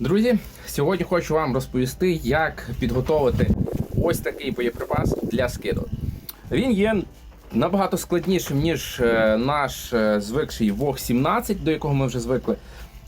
Друзі, сьогодні хочу вам розповісти, як підготувати ось такий боєприпас для скиду. Він є набагато складнішим, ніж е, наш е, звикший Вог 17, до якого ми вже звикли.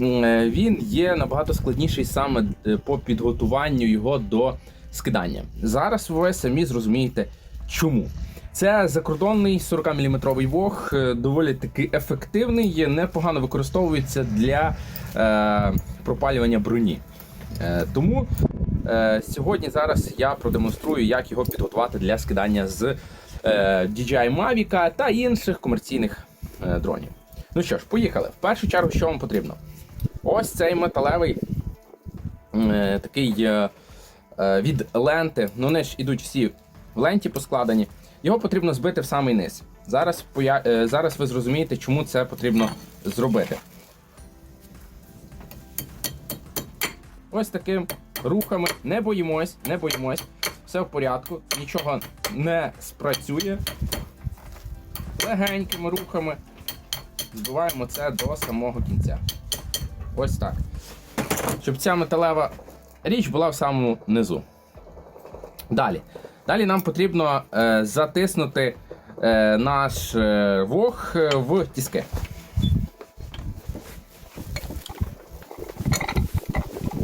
Е, Він є набагато складніший саме по підготуванню його до скидання. Зараз ви самі зрозумієте, чому. Це закордонний 40-мм вог, е, доволі таки ефективний, непогано використовується для е, пропалювання броні. Е, тому е, сьогодні зараз я продемонструю, як його підготувати для скидання з е, DJI Mavic та інших комерційних е, дронів. Ну що ж, поїхали. В першу чергу, що вам потрібно? Ось цей металевий е, такий е, е, від ленти. Ну, вони ж ідуть всі в ленті поскладені. Його потрібно збити в самий низ. Зараз, поя... е, зараз ви зрозумієте, чому це потрібно зробити. Ось таким рухами. Не боїмось, не боїмось. Все в порядку, нічого не спрацює. Легенькими рухами збиваємо це до самого кінця. Ось так. Щоб ця металева річ була в самому низу. Далі. Далі нам потрібно е, затиснути е, наш е, вог е, в тіски.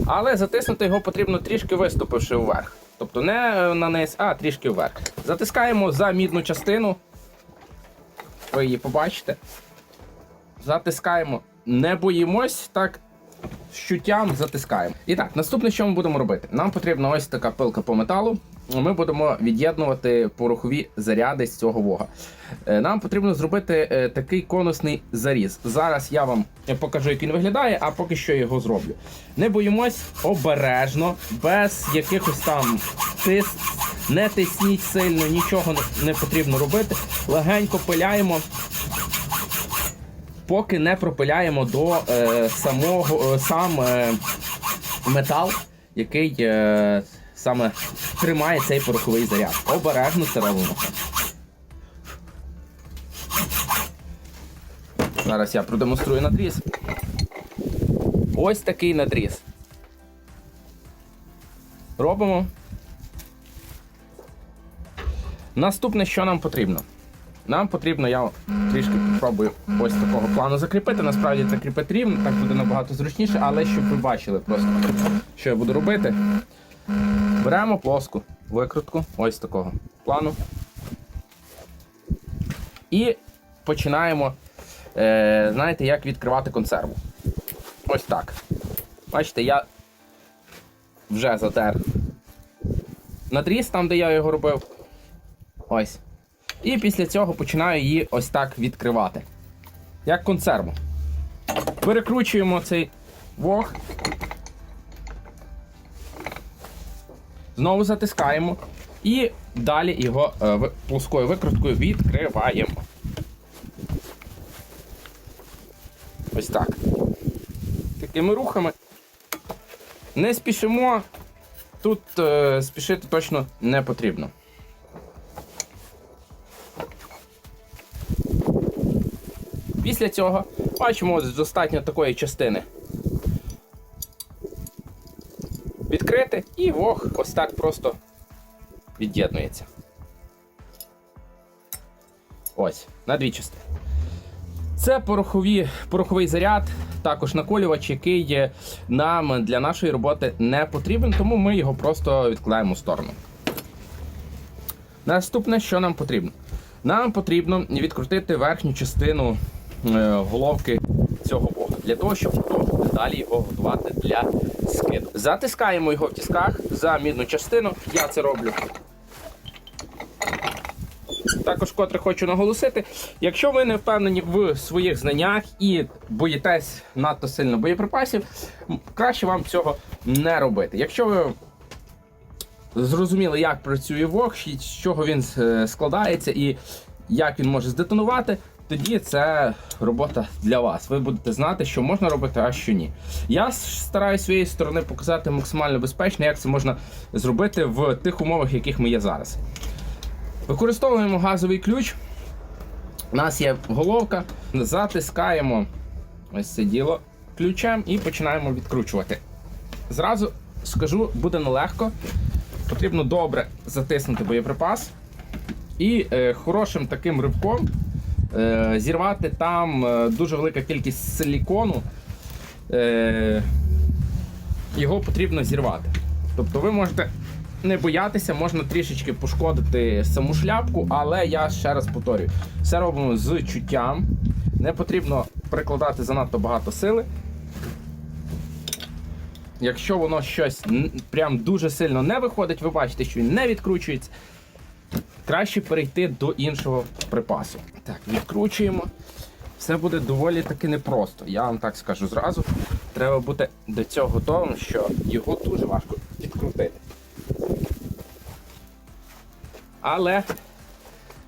Але затиснути його потрібно трішки виступивши вверх. Тобто не е, на низ, а трішки вверх. Затискаємо за мідну частину. Ви її побачите. Затискаємо. Не боїмось, так з чуттям затискаємо. І так, наступне, що ми будемо робити? Нам потрібна ось така пилка по металу. Ми будемо від'єднувати порохові заряди з цього вога. Е, Нам потрібно зробити е, такий конусний заріз. Зараз я вам покажу, як він виглядає, а поки що його зроблю. Не боїмось обережно, без якихось там тис, не тисніть сильно, нічого не потрібно робити. Легенько пиляємо поки не пропиляємо до е, самого е, сам е, метал, який е, саме тримає цей пороховий заряд. Обережно це. Зараз я продемонструю надріз. Ось такий надріз. Робимо. Наступне, що нам потрібно? Нам потрібно, я трішки спробую ось такого плану закріпити. Насправді це кріпити рівно, так буде набагато зручніше, але щоб ви бачили просто, що я буду робити. Беремо плоску викрутку, ось такого плану. І починаємо, е, знаєте, як відкривати консерву. Ось так. Бачите, я вже затер надріз там, де я його робив. Ось. І після цього починаю її ось так відкривати. Як консерву. Перекручуємо цей вог. Знову затискаємо. І далі його е, плоскою викруткою відкриваємо. Ось так. Такими рухами. Не спішимо. Тут е, спішити точно не потрібно. Після цього бачимо достатньо такої частини. Відкрити і вог ось так просто від'єднується. Ось, на дві частини. Це порохові, пороховий заряд, також наколювач, який нам для нашої роботи не потрібен, тому ми його просто відкладаємо в сторону. Наступне, що нам потрібно? Нам потрібно відкрутити верхню частину головки цього вога, для того, щоб потім далі його готувати для скиду. Затискаємо його в тисках за мідну частину. Я це роблю. Також котре хочу наголосити, якщо ви не впевнені в своїх знаннях і боїтесь надто сильно боєприпасів, краще вам цього не робити. Якщо ви зрозуміли, як працює вог, з чого він е, складається і як він може здетонувати, тоді це робота для вас. Ви будете знати, що можна робити, а що ні. Я с- стараюсь своєї сторони показати максимально безпечно, як це можна зробити в тих умовах, в яких ми є зараз. Використовуємо газовий ключ. У нас є головка, затискаємо ось це діло ключем і починаємо відкручувати. Зразу скажу, буде нелегко. Потрібно добре затиснути боєприпас і е, хорошим таким ривком е, зірвати там е, дуже велика кількість силікону. Е, його потрібно зірвати. Тобто ви можете не боятися, можна трішечки пошкодити саму шляпку, але я ще раз повторюю, все робимо з чуттям. Не потрібно прикладати занадто багато сили. Якщо воно щось прям дуже сильно не виходить, ви бачите, що він не відкручується. Краще перейти до іншого припасу. Так, відкручуємо. Все буде доволі таки непросто. Я вам так скажу зразу. Треба бути до цього готовим, що його дуже важко відкрутити. Але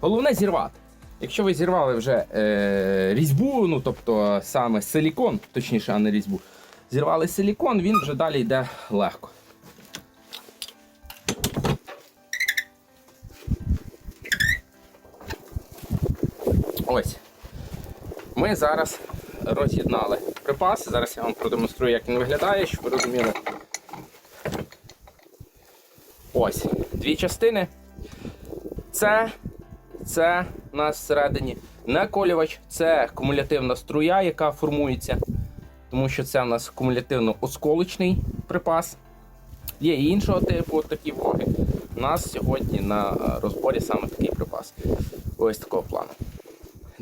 головне зірвати. Якщо ви зірвали вже е, різьбу, ну тобто саме силікон, точніше, а не різьбу, зірвали силікон, він вже далі йде легко. Ось. Ми зараз роз'єднали припаси. Зараз я вам продемонструю, як він виглядає, щоб ви розуміли. Ось, дві частини. Це, це у нас всередині наколювач, це кумулятивна струя, яка формується, тому що це у нас кумулятивно-осколочний припас. Є і іншого типу такі воги. У нас сьогодні на розборі саме такий припас. Ось такого плану.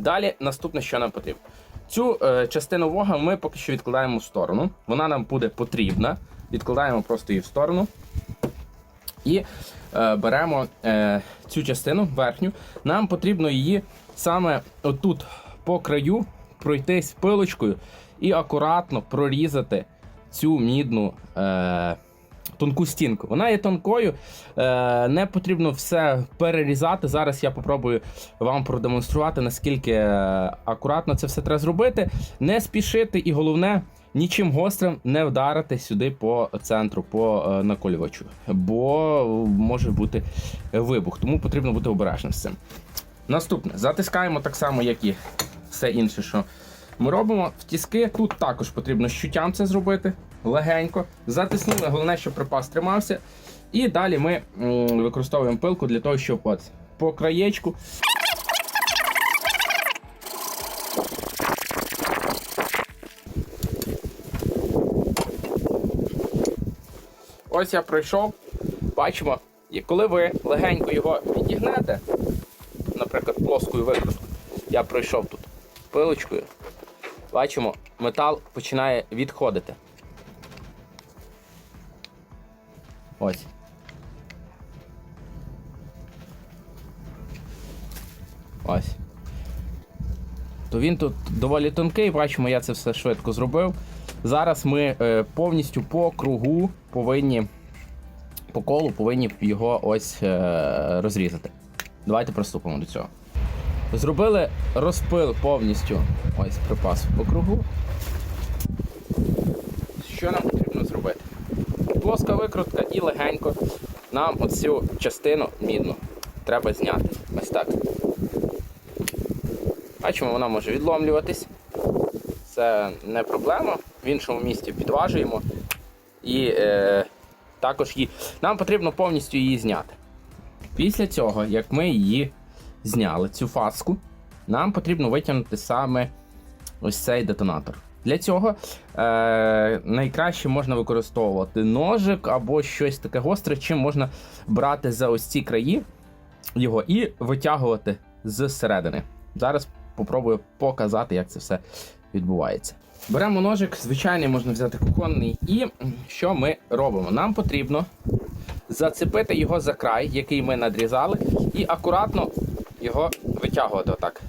Далі наступне, що нам потрібно. Цю е, частину вога ми поки що відкладаємо в сторону. Вона нам буде потрібна. Відкладаємо просто її в сторону. І е, беремо е, цю частину верхню. Нам потрібно її саме отут по краю пройтись пилочкою і акуратно прорізати цю мідну е, тонку стінку. Вона є тонкою, е, не потрібно все перерізати. Зараз я попробую вам продемонструвати, наскільки е, акуратно це все треба зробити. Не спішити, і головне. Нічим гострим не вдарити сюди по центру, по е, наколювачу, бо може бути вибух, тому потрібно бути обережним з цим. Наступне затискаємо так само, як і все інше, що ми робимо. В тіски тут також потрібно з чуттям це зробити легенько. Затиснули, головне, щоб припас тримався. І далі ми використовуємо пилку для того, щоб от по краєчку. Ось я пройшов. Бачимо, і коли ви легенько його відігнете, наприклад, плоскою викруткою, я пройшов тут пилочкою, бачимо, метал починає відходити. Ось. Ось. То він тут доволі тонкий, бачимо, я це все швидко зробив. Зараз ми е, повністю по кругу повинні по колу повинні його ось е, розрізати. Давайте приступимо до цього. Зробили розпил повністю ось припас по кругу. Що нам потрібно зробити? Плоска викрутка і легенько нам оцю частину мідну треба зняти. Ось так. Бачимо, вона може відломлюватись. Це не проблема. В іншому місці підважуємо. І е, також її. Нам потрібно повністю її зняти. Після цього, як ми її зняли, цю фаску, нам потрібно витягнути саме ось цей детонатор. Для цього е, найкраще можна використовувати ножик або щось таке гостре, чим можна брати за ось ці краї його і витягувати з середини. Зараз попробую показати, як це все відбувається. Беремо ножик, звичайний можна взяти кухонний, і що ми робимо? Нам потрібно зацепити його за край, який ми надрізали, і акуратно його витягувати отак.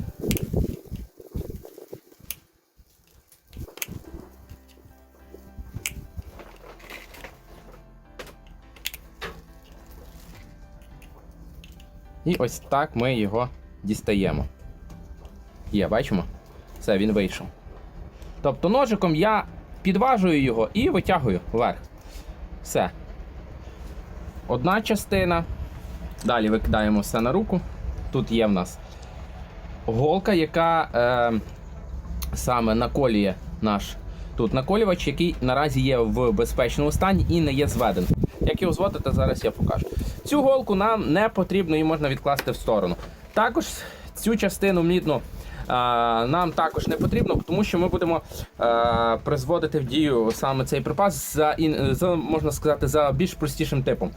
І ось так ми його дістаємо. Є, бачимо? Все, він вийшов. Тобто ножиком я підважую його і витягую вверх. Все. Одна частина. Далі викидаємо все на руку. Тут є в нас голка, яка е, саме наколює наш тут наколювач, який наразі є в безпечному стані і не є зведений. Як його зводити, зараз я покажу. Цю голку нам не потрібно, її можна відкласти в сторону. Також цю частину мідну нам також не потрібно, тому що ми будемо а, призводити в дію саме цей припас за, за можна сказати, за більш простішим типом.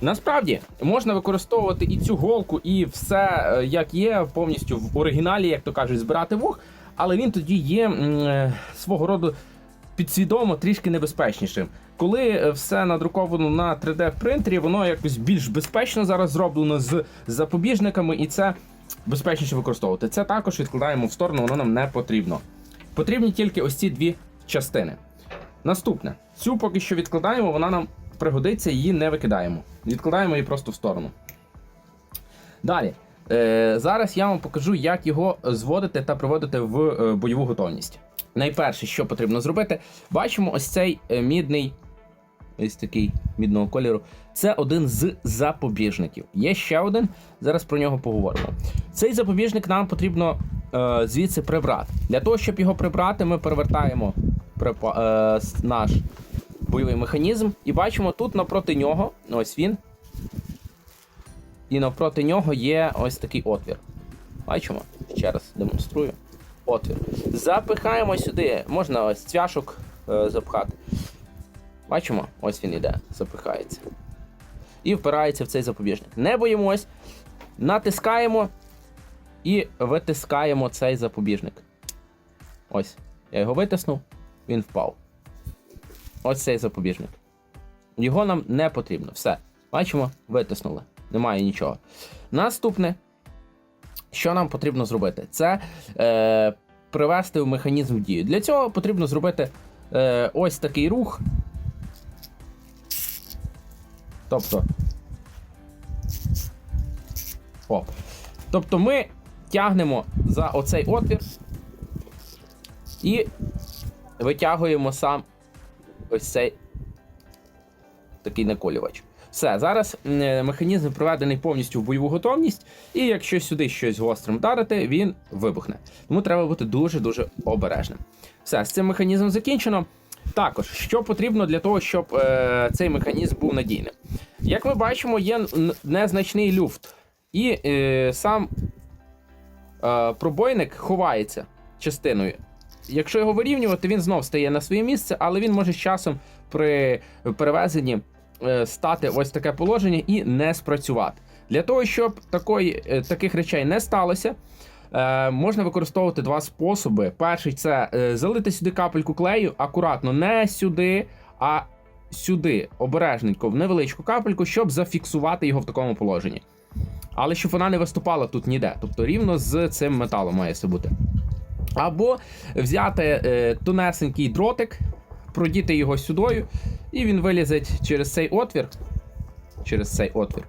Насправді можна використовувати і цю голку, і все е, як є, повністю в оригіналі, як то кажуть, збирати вух, але він тоді є е, свого роду підсвідомо трішки небезпечнішим. Коли е, все надруковано на 3D принтері, воно якось більш безпечно зараз зроблено з запобіжниками, і це безпечніше використовувати. Це також відкладаємо в сторону, воно нам не потрібно. Потрібні тільки ось ці дві частини. Наступне. Цю поки що відкладаємо, вона нам пригодиться, її не викидаємо. Відкладаємо її просто в сторону. Далі. Е, зараз я вам покажу, як його зводити та приводити в е, бойову готовність. Найперше, що потрібно зробити, бачимо ось цей е, мідний, ось такий мідного кольору. Це один з запобіжників. Є ще один, зараз про нього поговоримо. Цей запобіжник нам потрібно е, звідси прибрати. Для того, щоб його прибрати, ми перевертаємо е, наш бойовий механізм і бачимо тут напроти нього, ось він. І навпроти нього є ось такий отвір. Бачимо? Ще раз демонструю. Отвір. Запихаємо сюди. Можна ось цвяшок е, запхати. Бачимо? Ось він іде, запихається. І впирається в цей запобіжник. Не боїмось. Натискаємо і витискаємо цей запобіжник. Ось. Я його витиснув, він впав. Ось цей запобіжник. Його нам не потрібно. Все. Бачимо, витиснули. Немає нічого. Наступне, що нам потрібно зробити, це е, привести в механізм дію. Для цього потрібно зробити е, ось такий рух. Тобто. Оп. Тобто ми тягнемо за оцей отвір і витягуємо сам ось цей такий наколювач. Все, зараз е, механізм приведений повністю в бойову готовність, і якщо сюди щось гострим вдарити, він вибухне. Тому треба бути дуже-дуже обережним. Все, з цим механізмом закінчено. Також, що потрібно для того, щоб е, цей механізм був надійним. Як ми бачимо, є незначний люфт, і е, сам е, пробойник ховається частиною. Якщо його вирівнювати, він знов стає на своє місце, але він може з часом при перевезенні стати ось таке положення і не спрацювати. Для того, щоб такої, е, таких речей не сталося, е, можна використовувати два способи. Перший це е, залити сюди капельку клею, акуратно, не сюди, а сюди, обережненько, в невеличку капельку, щоб зафіксувати його в такому положенні. Але щоб вона не виступала тут ніде. Тобто рівно з цим металом має все бути. Або взяти е, тонесенький дротик, продіти його сюдою, і він вилізе через цей отвір. Через цей отвір.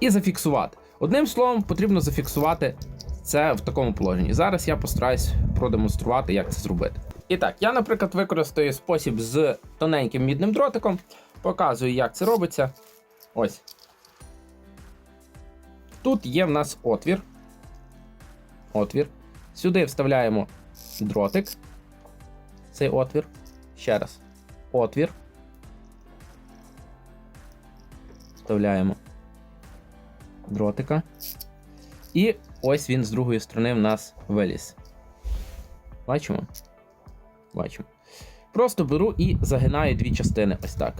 І зафіксувати. Одним словом, потрібно зафіксувати це в такому положенні. Зараз я постараюсь продемонструвати, як це зробити. І так, я, наприклад, використаю спосіб з тоненьким мідним дротиком. Показую, як це робиться. Ось. Тут є в нас отвір. Отвір. Сюди вставляємо дротик. Цей отвір. Ще раз. Отвір. Вставляємо дротика. І ось він з другої сторони в нас виліз. Бачимо? Бачимо. Просто беру і загинаю дві частини. Ось так.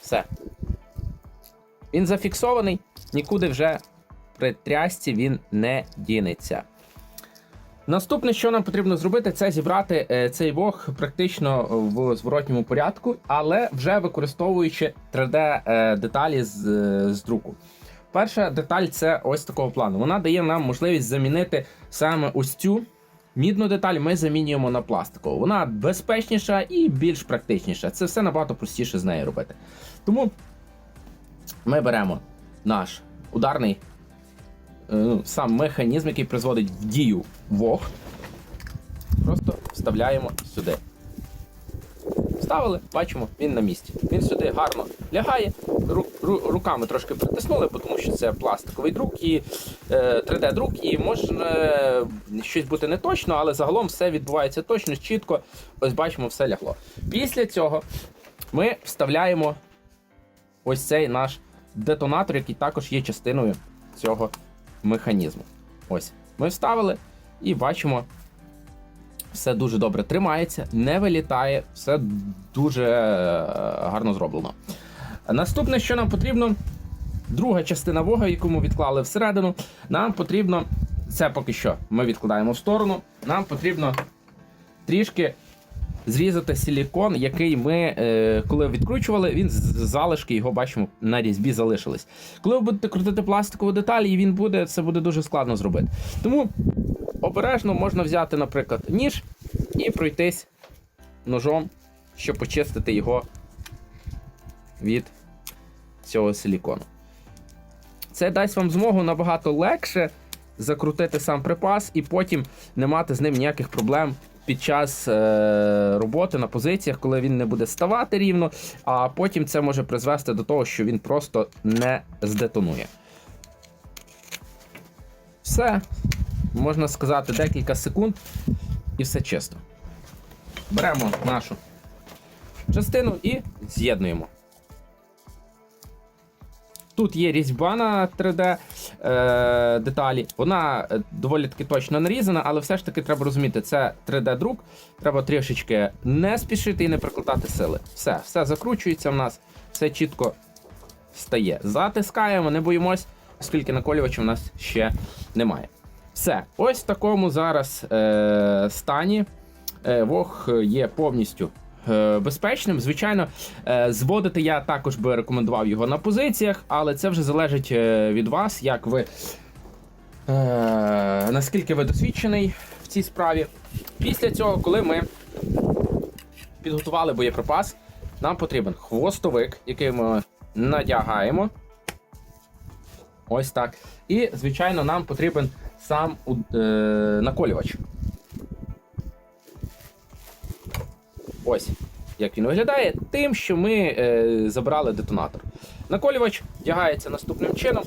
Все. Він зафіксований, нікуди вже при трясці він не дінеться. Наступне, що нам потрібно зробити, це зібрати е, цей вог практично в зворотньому порядку, але вже використовуючи 3D-деталі з, е, з друку. Перша деталь це ось такого плану. Вона дає нам можливість замінити саме ось цю мідну деталь. Ми замінюємо на пластикову. Вона безпечніша і більш практичніша. Це все набагато простіше з нею робити. Тому ми беремо наш ударний е, ну, сам механізм, який призводить в дію вог. Просто вставляємо сюди. Поставили, бачимо, він на місці. Він сюди гарно лягає. Ру, ру- руками трошки притиснули, тому що це пластиковий друк і е, 3D-друк, і може е, щось бути не точно, але загалом все відбувається точно, чітко. Ось бачимо, все лягло. Після цього ми вставляємо ось цей наш детонатор, який також є частиною цього механізму. Ось, ми вставили і бачимо, все дуже добре тримається, не вилітає, все дуже е, гарно зроблено. Наступне, що нам потрібно, друга частина вога, яку ми відклали всередину, нам потрібно, це поки що ми відкладаємо в сторону, нам потрібно трішки зрізати силікон, який ми, е, коли відкручували, він з- залишки його бачимо на різьбі залишились. Коли ви будете крутити пластикову деталь, і він буде, це буде дуже складно зробити. Тому обережно можна взяти, наприклад, ніж і пройтись ножом, щоб почистити його від цього силікону. Це дасть вам змогу набагато легше закрутити сам припас і потім не мати з ним ніяких проблем під час е, роботи на позиціях, коли він не буде ставати рівно, а потім це може призвести до того, що він просто не здетонує. Все, можна сказати, декілька секунд і все чисто. Беремо нашу частину і з'єднуємо. Тут є різьба на 3D е, деталі. Вона е, доволі таки точно нарізана, але все ж таки треба розуміти, це 3D-друк. Треба трішечки не спішити і не прикладати сили. Все, все закручується в нас, все чітко стає. Затискаємо, не боїмось, оскільки наколювача в нас ще немає. Все, ось в такому зараз е, стані. Е, Вог є повністю е, безпечним. Звичайно, е, зводити я також би рекомендував його на позиціях, але це вже залежить е, від вас, як ви. Е, наскільки ви досвідчений в цій справі. Після цього, коли ми підготували боєприпас, нам потрібен хвостовик, який ми надягаємо. Ось так. І, звичайно, нам потрібен сам е, наколювач. Ось як він виглядає, тим, що ми е, забрали детонатор. Наколювач вдягається наступним чином.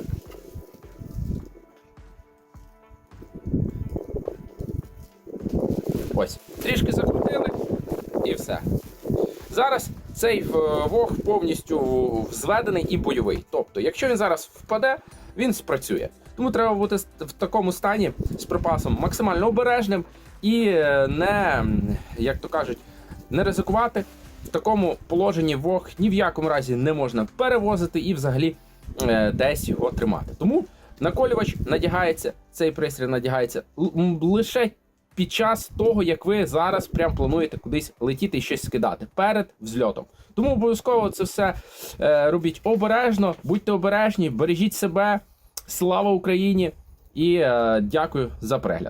Ось, трішки закрутили і все. Зараз цей е, вог повністю зведений і бойовий. Тобто, якщо він зараз впаде, він спрацює. Тому треба бути в такому стані з припасом максимально обережним і е, не, як то кажуть, не ризикувати. В такому положенні вог ні в якому разі не можна перевозити і взагалі е, десь його тримати. Тому наколювач надягається, цей пристрій надягається лише під час того, як ви зараз прям плануєте кудись летіти і щось скидати перед взльотом. Тому обов'язково це все е, робіть обережно, будьте обережні, бережіть себе. Слава Україні! І е, дякую за перегляд.